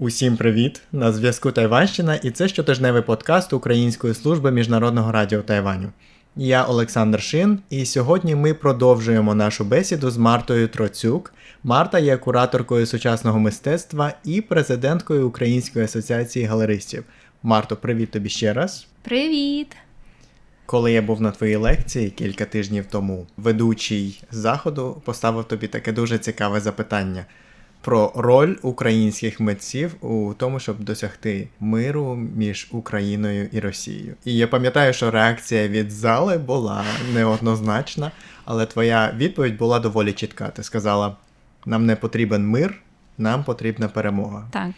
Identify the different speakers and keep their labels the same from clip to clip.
Speaker 1: Усім привіт! На зв'язку Тайванщина, і це щотижневий подкаст Української служби міжнародного радіо Тайваню. Я Олександр Шин, і сьогодні ми продовжуємо нашу бесіду з Мартою Троцюк. Марта є кураторкою сучасного мистецтва і президенткою Української асоціації галеристів. Марто, привіт тобі ще раз.
Speaker 2: Привіт!
Speaker 1: Коли я був на твоїй лекції кілька тижнів тому, ведучий заходу поставив тобі таке дуже цікаве запитання про роль українських митців у тому, щоб досягти миру між Україною і Росією. І я пам'ятаю, що реакція від зали була неоднозначна, але твоя відповідь була доволі чітка. Ти сказала: нам не потрібен мир, нам потрібна перемога.
Speaker 2: Так.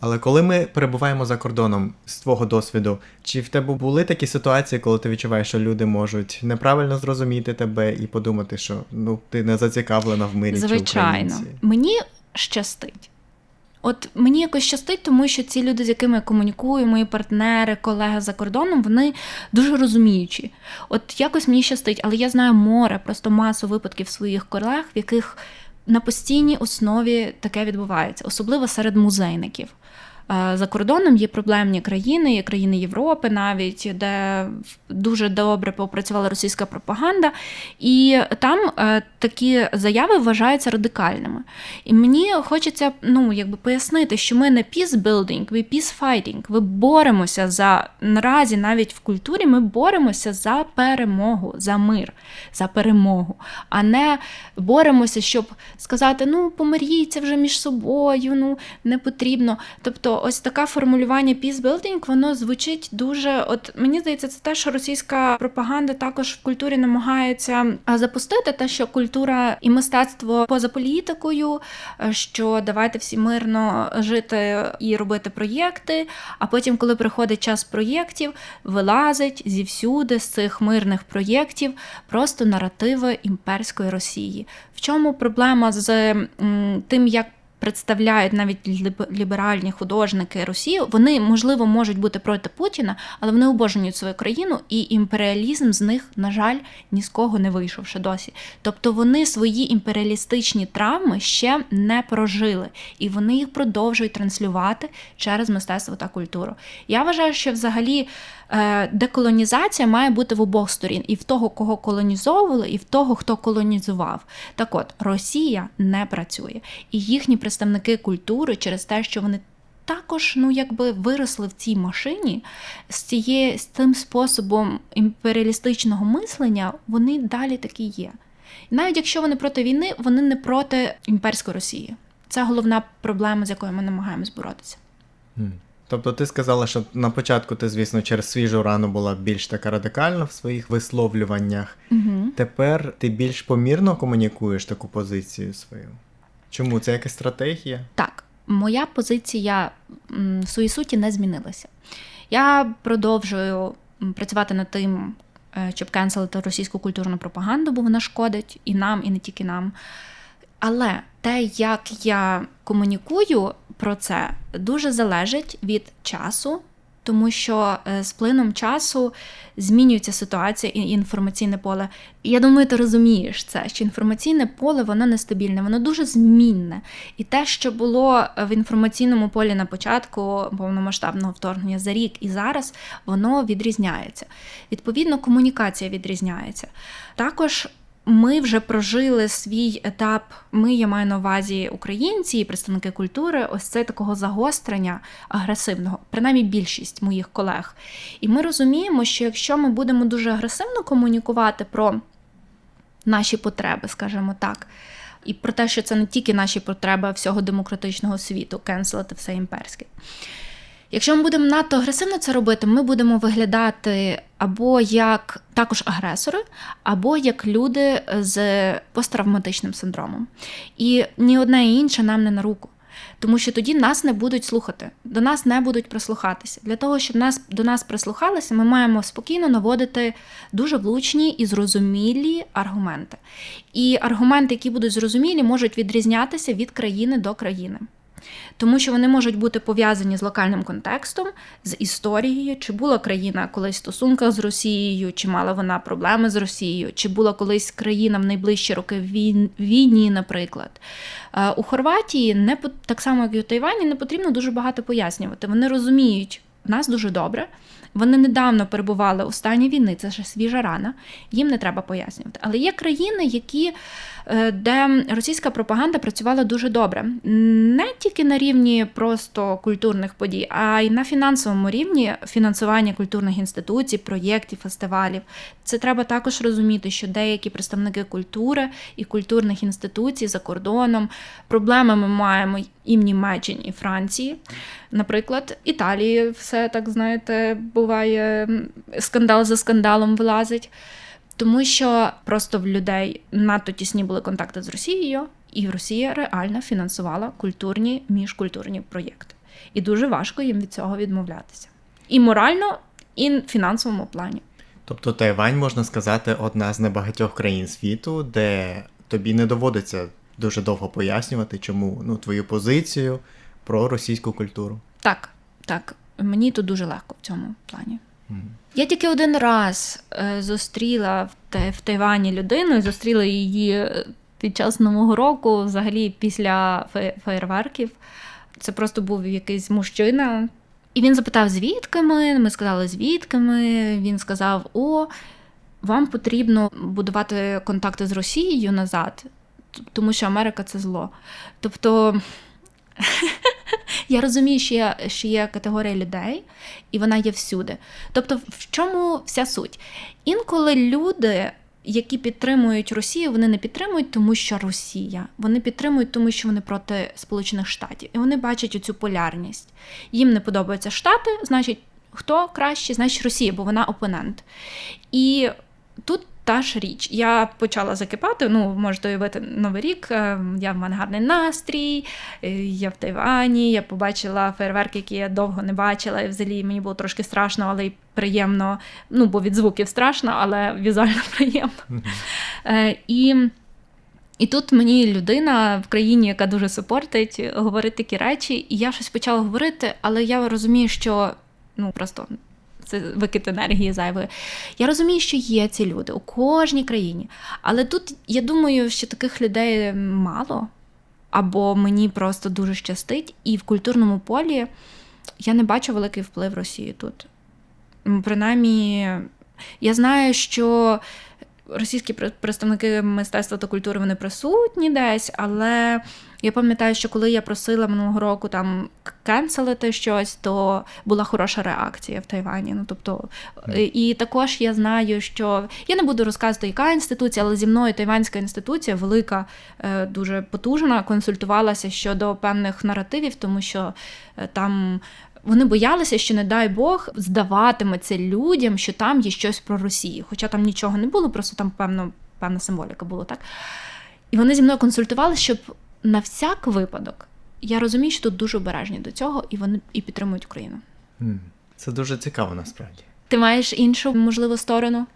Speaker 1: Але коли ми перебуваємо за кордоном з твого досвіду, чи в тебе були такі ситуації, коли ти відчуваєш, що люди можуть неправильно зрозуміти тебе і подумати, що ну ти не зацікавлена в мирі
Speaker 2: Звичайно,
Speaker 1: чи українці?
Speaker 2: мені щастить. От мені якось щастить, тому що ці люди, з якими я комунікую, мої партнери, колеги за кордоном, вони дуже розуміючі. От якось мені щастить, але я знаю море, просто масу випадків своїх колег, в яких на постійній основі таке відбувається, особливо серед музейників. Е, За кордоном є проблемні країни, є країни Європи, навіть де дуже добре попрацювала російська пропаганда, і там е, такі заяви вважаються радикальними. І мені хочеться ну, якби пояснити, що ми не peace-building, ми peace-fighting. Ми боремося за наразі, навіть в культурі, ми боремося за перемогу, за мир, за перемогу, а не боремося, щоб сказати: ну, помиріться вже між собою, ну не потрібно. Тобто, ось таке формулювання peace-building, воно звучить дуже. От мені здається, це те, що російська пропаганда також в культурі намагається запустити, те, що культура і мистецтво поза політикою, е, що давайте всі мирно жити і робити проєкти. А потім, коли приходить час проєктів, вилазить зівсюди з цих мирних проєктів просто наративи імперської Росії. В чому проблема з тим, як представляють навіть ліберальні художники Росію, вони можливо можуть бути проти Путіна, але вони обожнюють свою країну, і імперіалізм з них, на жаль, ні з кого не вийшов ще досі. Тобто вони свої імперіалістичні травми ще не прожили, і вони їх продовжують транслювати через мистецтво та культуру. Я вважаю, що взагалі деколонізація має бути в обох сторін, і в того, кого колонізовували, і в того, хто колонізував. Так от, Росія не працює, і їхні представники культури через те, що вони. Також, ну якби виросли в цій машині з цією з тим способом імперіалістичного мислення, вони далі такі є. Навіть якщо вони проти війни, вони не проти імперської Росії. Це головна проблема, з якою ми намагаємось боротися.
Speaker 1: Тобто ти сказала, що на початку ти, звісно, через свіжу рану була більш така радикальна в своїх висловлюваннях.
Speaker 2: Угу.
Speaker 1: Тепер ти більш помірно комунікуєш таку позицію свою. Чому? Це якась стратегія?
Speaker 2: Так, моя позиція в своїй суті не змінилася. Я продовжую працювати над тим, е, щоб кенселити російську культурну пропаганду, бо вона шкодить і нам, і не тільки нам. Але те, як я комунікую про це, дуже залежить від часу, тому що е, з плином часу змінюється ситуація і інформаційне поле. Я думаю, ти розумієш це, що інформаційне поле воно нестабільне, воно дуже змінне. І те, що було в інформаційному полі на початку повномасштабного вторгнення за рік і зараз, воно відрізняється. Відповідно, комунікація відрізняється. Також ми вже прожили свій етап. Ми, я маю на увазі українці і представники культури, ось це такого загострення агресивного, принаймні більшість моїх колег. І ми розуміємо, що якщо ми будемо дуже агресивно комунікувати про наші потреби, скажімо так. І про те, що це не тільки наші потреби всього демократичного світу, кенселити все імперське. Якщо ми будемо надто агресивно це робити, ми будемо виглядати або як також агресори, або як люди з посттравматичним синдромом. І ні одне і інше нам не на руку. Тому що тоді нас не будуть слухати, до нас не будуть прислухатися. Для того, щоб нас до нас прислухалися, ми маємо спокійно наводити дуже влучні і зрозумілі аргументи. І аргументи, які будуть зрозумілі, можуть відрізнятися від країни до країни. Тому що вони можуть бути пов'язані з локальним контекстом, з історією, чи була країна колись в стосунках з Росією, чи мала вона проблеми з Росією, чи була колись країна в найближчі роки в війні, наприклад. Е, У Хорватії не так само, як і у Тайвані, не потрібно дуже багато пояснювати. Вони розуміють нас дуже добре. Вони недавно перебували у стані війни, це ще свіжа рана, їм не треба пояснювати. Але є країни, які, де російська пропаганда працювала дуже добре. Не тільки на рівні просто культурних подій, а й на фінансовому рівні фінансування культурних інституцій, проєктів, фестивалів. Це треба також розуміти, що деякі представники культури і культурних інституцій за кордоном проблеми ми маємо і в Німеччині, і Франції. Наприклад, Італії все так знаєте, буває скандал за скандалом вилазить. Тому що просто в людей надто тісні були контакти з Росією, і Росія реально фінансувала культурні міжкультурні проєкти. І дуже важко їм від цього відмовлятися. І морально, і в фінансовому плані.
Speaker 1: Тобто Тайвань, можна сказати, одна з небагатьох країн світу, де тобі не доводиться дуже довго пояснювати, чому ну, твою позицію про російську культуру.
Speaker 2: Так, так, мені тут дуже легко в цьому плані. Я тільки один раз е, зустріла в, Тайвані людину, зустріла її е, під час Нового року, взагалі після фе- феєрверків. Це просто був якийсь мужчина. І він запитав, звідки ми? Ми сказали, звідки ми. Він сказав: О, вам потрібно будувати контакти з Росією назад, тому що Америка це зло. Тобто. Я розумію, що є, що є категорія людей, і вона є всюди. Тобто, в чому вся суть? Інколи люди, які підтримують Росію, вони не підтримують, тому що Росія. Вони підтримують, тому що вони проти Сполучених Штатів. І вони бачать оцю полярність. Їм не подобаються Штати, значить, хто краще, значить Росія, бо вона опонент. І тут та ж річ. Я почала закипати. Ну, можете уявити новий рік. е, Я в мене гарний настрій, е, я в Тайвані, я побачила фейерверки, які я довго не бачила. І взагалі мені було трошки страшно, але й приємно. Ну, бо від звуків страшно, але візуально приємно. Е, І, і тут мені людина в країні, яка дуже супортить, говорить такі речі, і я щось почала говорити, але я розумію, що ну просто. Це викид енергії зайвої. Я розумію, що є ці люди у кожній країні. Але тут я думаю, що таких людей мало, або мені просто дуже щастить, і в культурному полі я не бачу великий вплив Росії тут. Принаймні, я знаю, що російські представники мистецтва та культури вони присутні десь, але я пам'ятаю, що коли я просила минулого року там кенселити щось, то була хороша реакція в Тайвані. Ну тобто, е, і також я знаю, що я не буду розказувати, яка інституція, але зі мною тайванська інституція, велика, е, дуже потужна, консультувалася щодо певних наративів, тому що е, там. Вони боялися, що, не дай Бог, здаватиметься людям, що там є щось про Росію. Хоча там нічого не було, просто там певно, певна символіка була, так? І вони зі мною консультували, щоб на всяк випадок. Я розумію, що тут дуже обережні до цього, і вони і підтримують Україну.
Speaker 1: Це дуже цікаво насправді.
Speaker 2: Ти маєш іншу можливу сторону?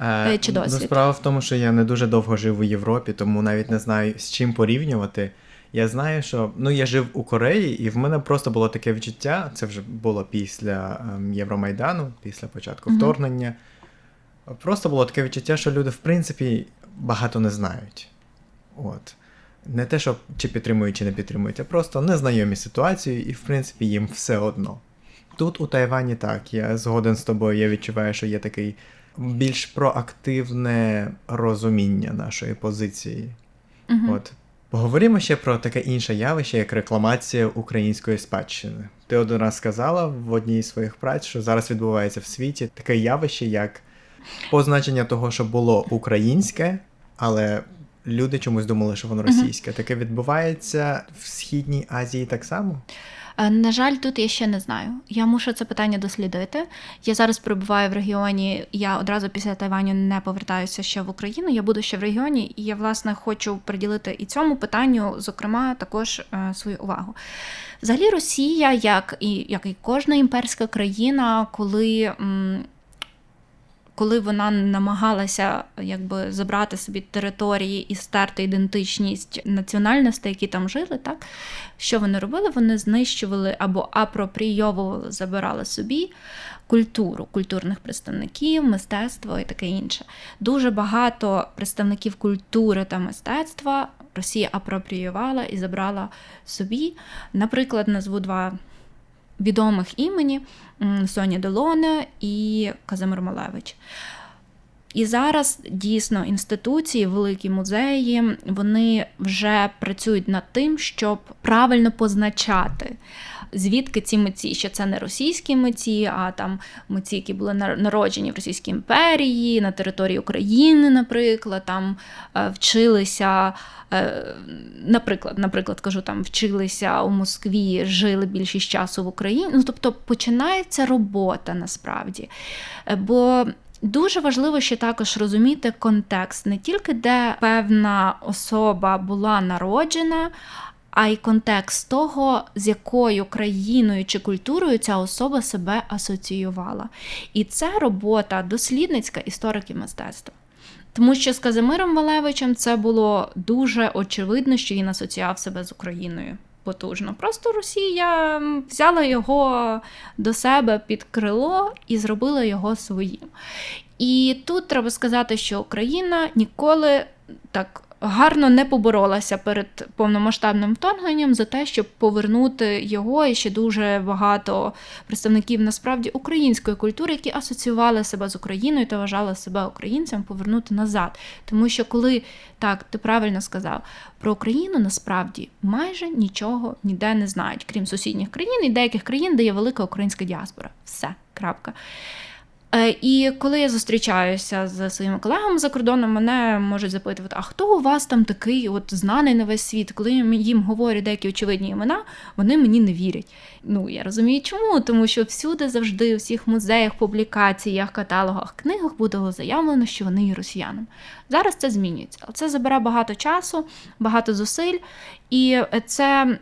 Speaker 2: Е, чи
Speaker 1: ну, справа в тому, що я не дуже довго жив у Європі, тому навіть не знаю з чим порівнювати. Я знаю, що ну я жив у Кореї, і в мене просто було таке відчуття. Це вже було після ем, Євромайдану, після початку
Speaker 2: Мгм.
Speaker 1: вторгнення. Просто було таке відчуття, що люди, в принципі, багато не знають. От. Не те, що чи підтримують, чи не підтримують, а просто незнайомі ситуації, і, в принципі, їм все одно. Тут у Тайвані так, я згоден з тобою, я відчуваю, що є такий більш проактивне розуміння нашої позиції.
Speaker 2: Угу.
Speaker 1: От. Поговоримо ще про таке інше явище, як рекламація української спадщини. Ти один раз сказала в одній з своїх праць, що зараз відбувається в світі таке явище, як позначення того, що було українське, але люди чомусь думали, що воно російське. Таке відбувається в Східній Азії так само.
Speaker 2: Е, На жаль, тут я ще не знаю. Я мушу це питання дослідити. Я зараз перебуваю в регіоні. Я одразу після Тайваню не повертаюся ще в Україну. Я буду ще в регіоні, і я власне хочу приділити і цьому питанню, зокрема, також е, свою увагу. Взагалі, Росія, як і як і кожна імперська країна, коли м, коли вона намагалася якби забрати собі території і стерти ідентичність національностей, які там жили, так що вони робили? Вони знищували або апропрійовували, забирали собі культуру, культурних представників, мистецтво і таке інше. Дуже багато представників культури та мистецтва Росія апропріювала і забрала собі. Наприклад, назву два відомих імені Соня Делоне і Казимир Малевич. І зараз дійсно інституції, великі музеї, вони вже працюють над тим, щоб правильно позначати, звідки ці митці, що це не російські митці, а там митці, які були нар- народжені в Російській імперії, на території України, наприклад, там е, вчилися. е, Наприклад, наприклад, кажу, там вчилися у Москві, жили більшість часу в Україні. Ну, тобто починається робота насправді. Е, Бо Дуже важливо ще також розуміти контекст, не тільки де певна особа була народжена, а й контекст того, з якою країною чи культурою ця особа себе асоціювала. І це робота дослідницька істориків мистецтва. Тому що з Казимиром Валевичем це було дуже очевидно, що він асоціював себе з Україною потужно. Просто Росія взяла його до себе під крило і зробила його своїм. І тут треба сказати, що Україна ніколи так гарно не поборолася перед повномасштабним вторгненням за те, щоб повернути його і ще дуже багато представників насправді української культури, які асоціювали себе з Україною та вважали себе українцем, повернути назад. Тому що коли так ти правильно сказав, про Україну насправді майже нічого ніде не знають, крім сусідніх країн і деяких країн, де є велика українська діаспора. Все, крапка. Е, І коли я зустрічаюся з своїми колегами за кордоном, мене можуть запитувати, а хто у вас там такий от знаний на весь світ? Коли їм говорю деякі очевидні імена, вони мені не вірять. Ну я розумію, чому, тому що всюди завжди, у всіх музеях, публікаціях, каталогах, книгах буде заявлено, що вони є росіянами. Зараз це змінюється, але це забере багато часу, багато зусиль, і це.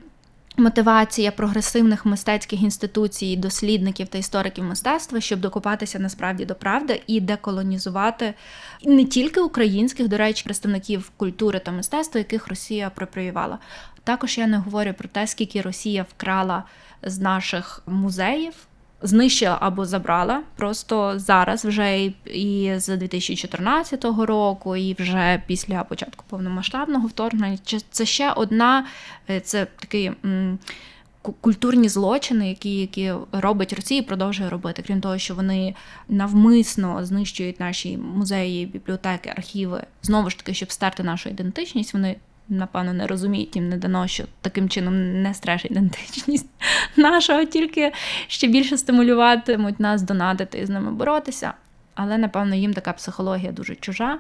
Speaker 2: Мотивація прогресивних мистецьких інституцій, дослідників та істориків мистецтва, щоб докопатися насправді до правди і деколонізувати не тільки українських, до речі, представників культури та мистецтва, яких Росія проприювала Також я не говорю про те, скільки Росія вкрала з наших музеїв. Знищила або забрала просто зараз, вже і, з 2014 року, і вже після початку повномасштабного вторгнення. Це- ще одна, е, це такі м, культурні злочини, які, які робить Росія, продовжує робити. Крім того, що вони навмисно знищують наші музеї, бібліотеки, архіви, знову ж таки, щоб стерти нашу ідентичність. Вони напевно не розуміють, їм не дано, що таким чином не стреш ідентичність нашого, тільки ще більше стимулюватимуть нас донатити і з ними боротися. Але напевно їм така психологія дуже чужа,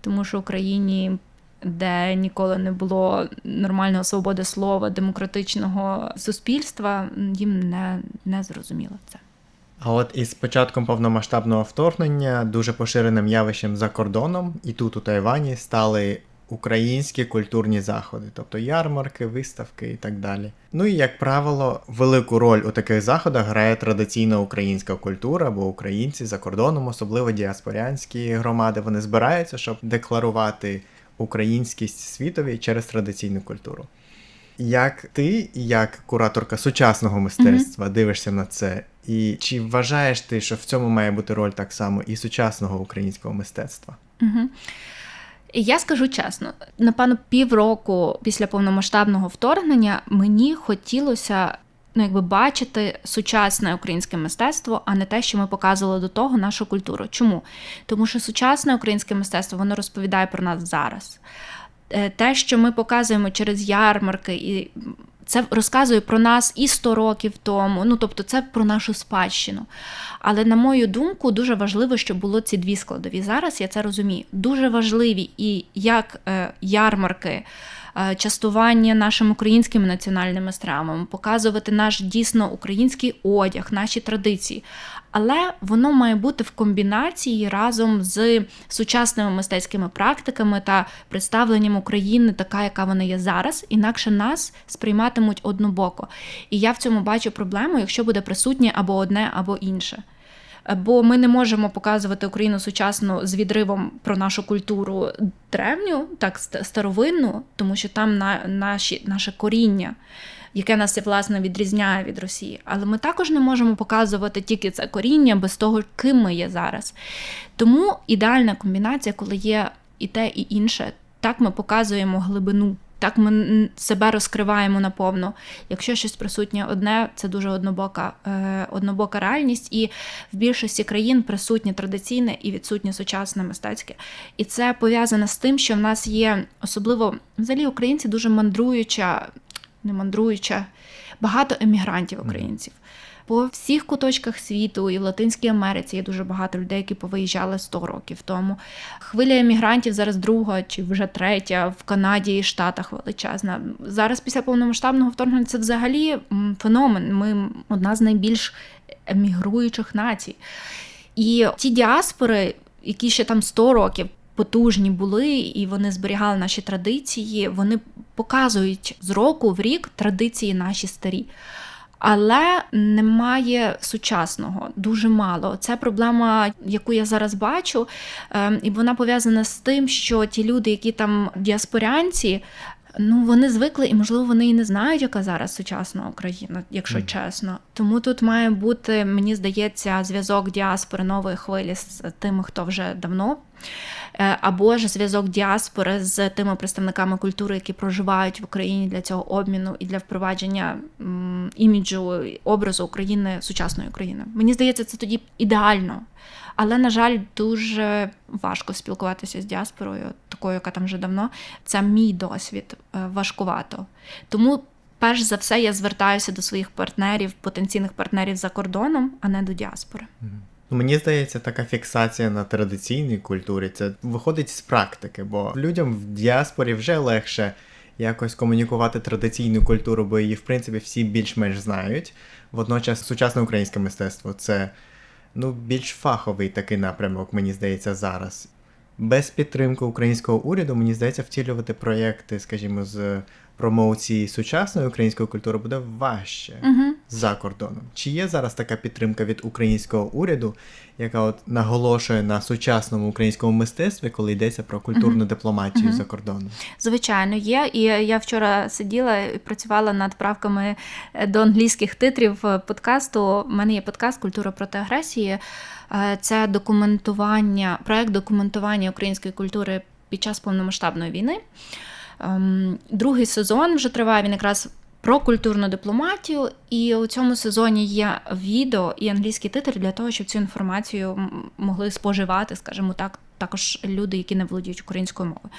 Speaker 2: тому що в Україні, де ніколи не було нормальної свободи слова, демократичного суспільства, їм не, не зрозуміло це.
Speaker 1: А от із початком повномасштабного вторгнення дуже поширеним явищем за кордоном, і тут у Тайвані стали українські культурні заходи, тобто ярмарки, виставки і так далі. Ну і як правило, велику роль у таких заходах грає традиційна українська культура, бо українці за кордоном, особливо діаспорянські громади, вони збираються, щоб декларувати українськість світові через традиційну культуру. Як ти, як кураторка сучасного мистецтва, дивишся на це? І чи вважаєш ти, що в цьому має бути роль так само і сучасного українського мистецтва?
Speaker 2: Угу. Я скажу чесно, напевно, півроку після повномасштабного вторгнення мені хотілося ну, якби бачити сучасне українське мистецтво, а не те, що ми показували до того нашу культуру. Чому? Тому що сучасне українське мистецтво воно розповідає про нас зараз. Е, Те, що ми показуємо через ярмарки, і це розказує про нас і 100 років тому. Ну тобто, це про нашу спадщину. Але на мою думку, дуже важливо, щоб було ці дві складові. Зараз я це розумію. Дуже важливі і як е, ярмарки. е, Частування нашим українськими національними стравами, показувати наш дійсно український одяг, наші традиції. Але воно має бути в комбінації разом з сучасними мистецькими практиками та представленням України, така, яка вона є зараз, інакше нас сприйматимуть однобоко. І я в цьому бачу проблему, якщо буде присутнє або одне, або інше. Бо ми не можемо показувати Україну сучасну з відривом про нашу культуру древню, так старовинну, тому що там на, наші, наше коріння, яке нас власне відрізняє від Росії. Але ми також не можемо показувати тільки це коріння без того, ким ми є зараз. Тому ідеальна комбінація, коли є і те, і інше, так ми показуємо глибину. Так ми себе розкриваємо наповно. Якщо щось присутнє одне, це дуже однобока, е, однобока реальність, і в більшості країн присутнє традиційне і відсутнє сучасне мистецьке. І це пов'язано з тим, що в нас є особливо взагалі українці дуже мандруюча, не мандруюча, багато емігрантів українців. По всіх куточках світу і в Латинській Америці є дуже багато людей, які повиїжджали 100 років тому. Хвиля емігрантів зараз друга чи вже третя в Канаді і Штатах величезна. Зараз після повномасштабного вторгнення це взагалі феномен. Ми одна з найбільш емігруючих націй. І ті діаспори, які ще там 100 років потужні були, і вони зберігали наші традиції, вони показують з року в рік традиції наші старі. Але немає сучасного, дуже мало. Це проблема, яку я зараз бачу, ем, і вона пов'язана з тим, що ті люди, які там діаспорянці, ну вони звикли, і можливо вони і не знають, яка зараз сучасна Україна, якщо
Speaker 1: Мгм.
Speaker 2: чесно. Тому тут має бути, мені здається, зв'язок діаспори нової хвилі з тими, хто вже давно. Е, Або ж зв'язок діаспори з тими представниками культури, які проживають в Україні для цього обміну і для впровадження іміджу образу України сучасної України. Мені здається, це тоді ідеально. Але, на жаль, дуже важко спілкуватися з діаспорою, такою, яка там вже давно. Це мій досвід е, важкувато. Тому, перш за все, я звертаюся до своїх партнерів, потенційних партнерів за кордоном, а не до діаспори.
Speaker 1: Мені здається, така фіксація на традиційній культурі це виходить з практики, бо людям в діаспорі вже легше якось комунікувати традиційну культуру, бо її, в принципі, всі більш-менш знають. Водночас сучасне українське мистецтво це ну, більш фаховий такий напрямок, мені здається, зараз. Без підтримки українського уряду, мені здається, втілювати проєкти, скажімо, з промоції сучасної української культури буде важче
Speaker 2: Угу.
Speaker 1: за кордоном. Чи є зараз така підтримка від українського уряду, яка от наголошує на сучасному українському мистецтві, коли йдеться про культурну дипломатію
Speaker 2: Мгм.
Speaker 1: за кордоном?
Speaker 2: Звичайно, є. І я вчора сиділа і працювала над правками е, до англійських титрів е, подкасту. У мене є подкаст Культура проти агресії. Е, Це документування, проект документування української культури під час повномасштабної війни. Ем, Другий сезон вже триває він якраз про культурну дипломатію, і у цьому сезоні є відео і англійський титр для того, щоб цю інформацію могли споживати, скажімо так, також люди, які не володіють українською мовою.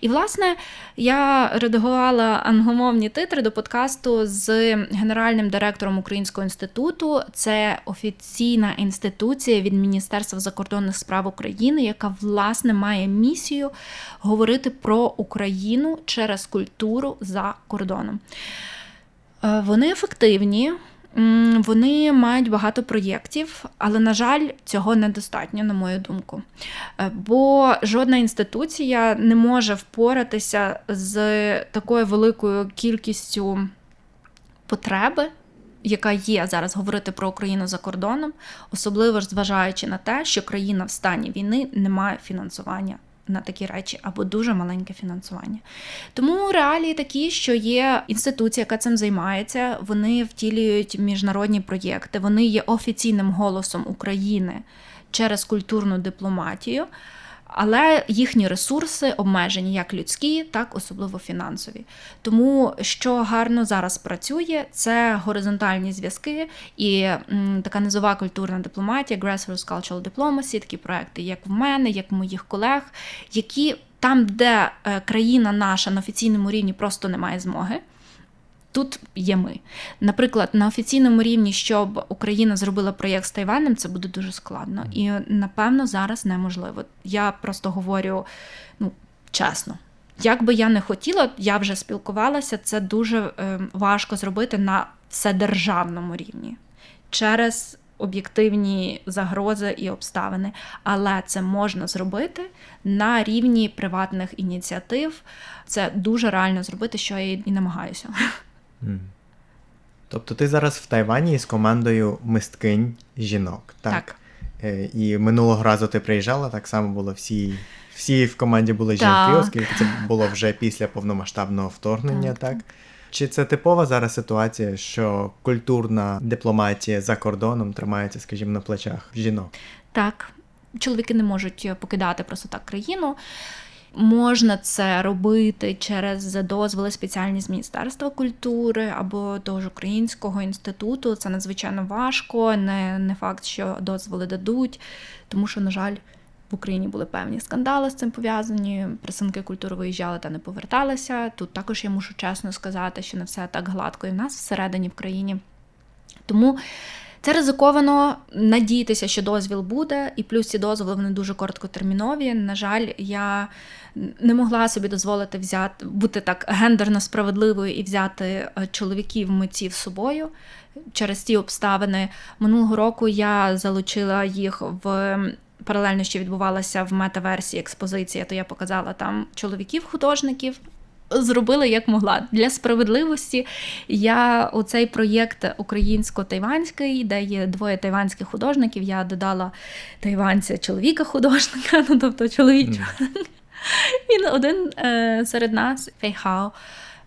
Speaker 2: І, власне, я редагувала англомовні титри до подкасту з генеральним директором Українського інституту. Це офіційна інституція від Міністерства закордонних справ України, яка власне має місію говорити про Україну через культуру за кордоном. Е, Вони ефективні. Вони мають багато проєктів, але, на жаль, цього недостатньо, на мою думку. Е, Бо жодна інституція не може впоратися з такою великою кількістю потреби, яка є зараз говорити про Україну за кордоном, особливо ж зважаючи на те, що країна в стані війни не має фінансування на такі речі або дуже маленьке фінансування. Тому реалії такі, що є інституція, яка цим займається, вони втілюють міжнародні проєкти, вони є офіційним голосом України через культурну дипломатію. Але їхні ресурси обмежені як людські, так особливо фінансові. Тому що гарно зараз працює, це горизонтальні зв'язки і така низова культурна дипломатія, grassroots cultural diplomacy, такі проекти, як в мене, як в моїх колег, які там, де е, країна наша на офіційному рівні просто не має змоги. Тут є ми. Наприклад, на офіційному рівні, щоб Україна зробила проєкт з Тайванем, це буде дуже складно. І напевно зараз неможливо. Я просто говорю ну, чесно. Як би я не хотіла, я вже спілкувалася, це дуже е, важко зробити на вседержавному рівні через об'єктивні загрози і обставини. Але це можна зробити на рівні приватних ініціатив. Це дуже реально зробити, що я і намагаюся.
Speaker 1: Тобто ти зараз в Тайвані з командою мисткинь жінок, так?
Speaker 2: Так.
Speaker 1: Е, І минулого разу ти приїжджала, так само було всі. Всі в команді були жінки,
Speaker 2: Так.
Speaker 1: оскільки це було вже після повномасштабного вторгнення,
Speaker 2: Так,
Speaker 1: так? Чи це типова зараз ситуація, що культурна дипломатія за кордоном тримається, скажімо, на плечах жінок?
Speaker 2: Так, чоловіки не можуть покидати просто так країну. Можна це робити через дозволи спеціальні з Міністерства культури або того ж Українського інституту. Це надзвичайно важко. Не, не факт, що дозволи дадуть, тому що, на жаль, в Україні були певні скандали з цим пов'язані. Представники культури виїжджали та не поверталися. Тут також я мушу чесно сказати, що не все так гладко і в нас всередині в країні. Тому це ризиковано надіятися, що дозвіл буде, і плюс ці дозволи вони дуже короткотермінові. На жаль, я не могла собі дозволити взяти бути так гендерно справедливою і взяти е, чоловіків митців з собою через ті обставини. Минулого року я залучила їх в. Паралельно ще відбувалася в мета-версії експозиція, то я показала там чоловіків-художників, зробила як могла. Для справедливості я у цей проєкт українсько-тайванський, де є двоє тайванських художників, я додала тайванця чоловіка-художника, ну тобто чоловічого. Він один е, серед нас, Фейхао.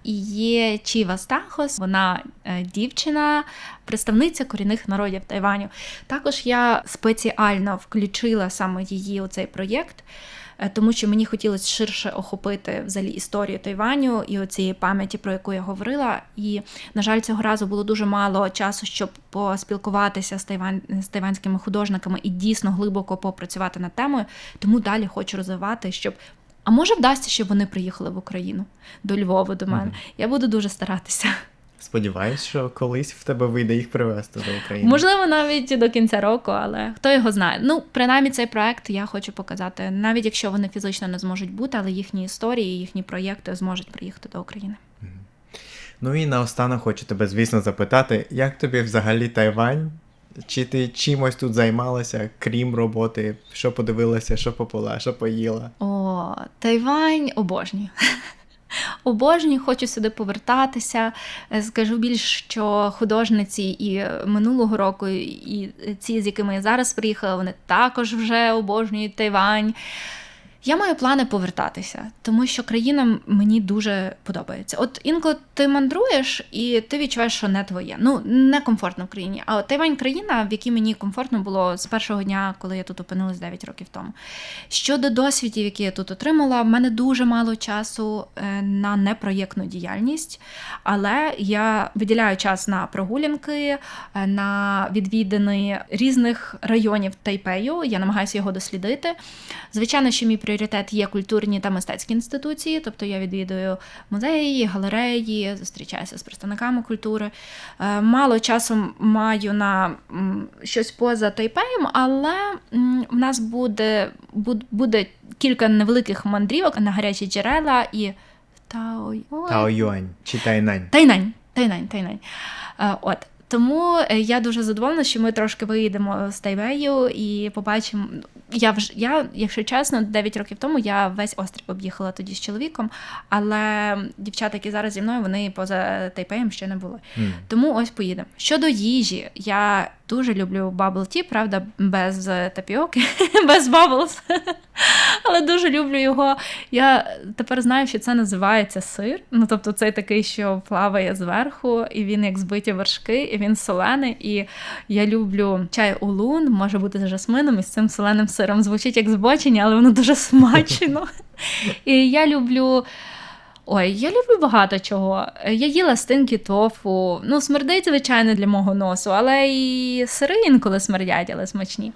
Speaker 2: І є Чіва Стахос, вона е, дівчина, представниця корінних народів Тайваню. Також я спеціально включила саме її у цей проєкт, тому що мені хотілося ширше охопити взагалі історію Тайваню і оцієї пам'яті, про яку я говорила. І, на жаль, цього разу було дуже мало часу, щоб поспілкуватися з, тайвань, з тайванськими художниками і дійсно глибоко попрацювати над темою. Тому далі хочу розвивати, щоб. А може вдасться, щоб вони приїхали в Україну до Львова до мене.
Speaker 1: Мгм.
Speaker 2: Я буду дуже старатися.
Speaker 1: Сподіваюсь, що колись в тебе вийде їх привезти до України.
Speaker 2: Можливо, навіть до кінця року, але хто його знає. Ну, принаймні, цей проект я хочу показати, навіть якщо вони фізично не зможуть бути, але їхні історії, їхні проєкти зможуть приїхати до України.
Speaker 1: Ну і наостанок хочу тебе, звісно, запитати, як тобі взагалі Тайвань? Чи ти чимось тут займалася, крім роботи? Що подивилася, що попила, що поїла?
Speaker 2: О, Тайвань обожнюю. Обожнюю, хочу сюди повертатися. Е, Скажу більш, що художниці і минулого року, і ці, з якими я зараз приїхала, вони також вже обожнюють Тайвань. Я маю плани повертатися, тому що країна мені дуже подобається. От інколи ти мандруєш і ти відчуваєш, що не твоє. Ну, не комфортно в країні. А от Тайвань країна, в якій мені комфортно було з першого дня, коли я тут опинилась 9 років тому. Щодо досвідів, які я тут отримала, в мене дуже мало часу е, на непроєктну діяльність, але я виділяю час на прогулянки, е, на відвідини різних районів Тайпею. Я намагаюся його дослідити. Звичайно, що мій пріоритет є культурні та мистецькі інституції, тобто я відвідую музеї, галереї, зустрічаюся з представниками культури. Е, Мало часу маю на щось поза Тайпеєм, але в нас буде, буде кілька невеликих мандрівок на гарячі джерела і Тао... Ой,
Speaker 1: Тао Юань чи Тайнань?
Speaker 2: Тайнань, Тайнань, Тайнань. Е, От. Тому е, я дуже задоволена, що ми трошки виїдемо з Тайвею і побачимо. Я вже я, якщо чесно, 9 років тому я весь острів об'їхала тоді з чоловіком, але дівчата, які зараз зі мною, вони поза Тайпеєм ще не були.
Speaker 1: М.
Speaker 2: Тому ось поїдемо. Щодо їжі, я дуже люблю bubble tea, правда, без тапіоки, без bubbles. Але дуже люблю його. Я тепер знаю, що це називається сир. Ну, тобто, цей такий, що плаває зверху, і він як збиті вершки, і він солений. І я люблю чай улун, може бути з жасмином і з цим соленим сиром. Звучить як збочення, але воно дуже смачно. І я люблю. Ой, я люблю багато чого. Я їла стинки тофу. Ну, смердить, звичайно, для мого носу, але і сири інколи смердять, але смачні.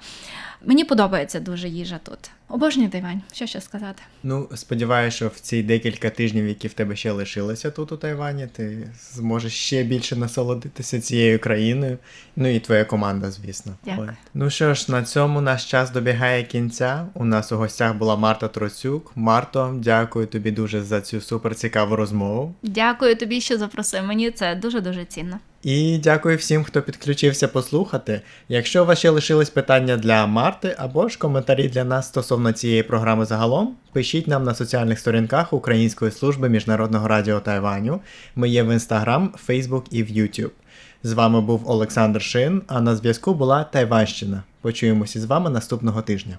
Speaker 2: Мені подобається дуже їжа тут. Обожнюю Тайвань. Що ще сказати?
Speaker 1: Ну, сподіваюся, що в ці декілька тижнів, які в тебе ще лишилися тут у Тайвані, ти зможеш ще більше насолодитися цією країною. Ну і твоя команда, звісно.
Speaker 2: Дякую.
Speaker 1: Ну що ж, на цьому наш час добігає кінця. У нас у гостях була Марта Троцюк. Марто, дякую тобі дуже за цю суперцікаву розмову.
Speaker 2: Дякую тобі, що запросив. Мені це дуже дуже цінно.
Speaker 1: І дякую всім, хто підключився послухати. Якщо у вас ще лишились питання для Марти або ж коментарі для нас стосовно цієї програми загалом, пишіть нам на соціальних сторінках Української служби міжнародного радіо Тайваню. Ми є в Instagram, Facebook і в YouTube. З вами був Олександр Шин, а на зв'язку була Тайванщина. Почуємося з вами наступного тижня.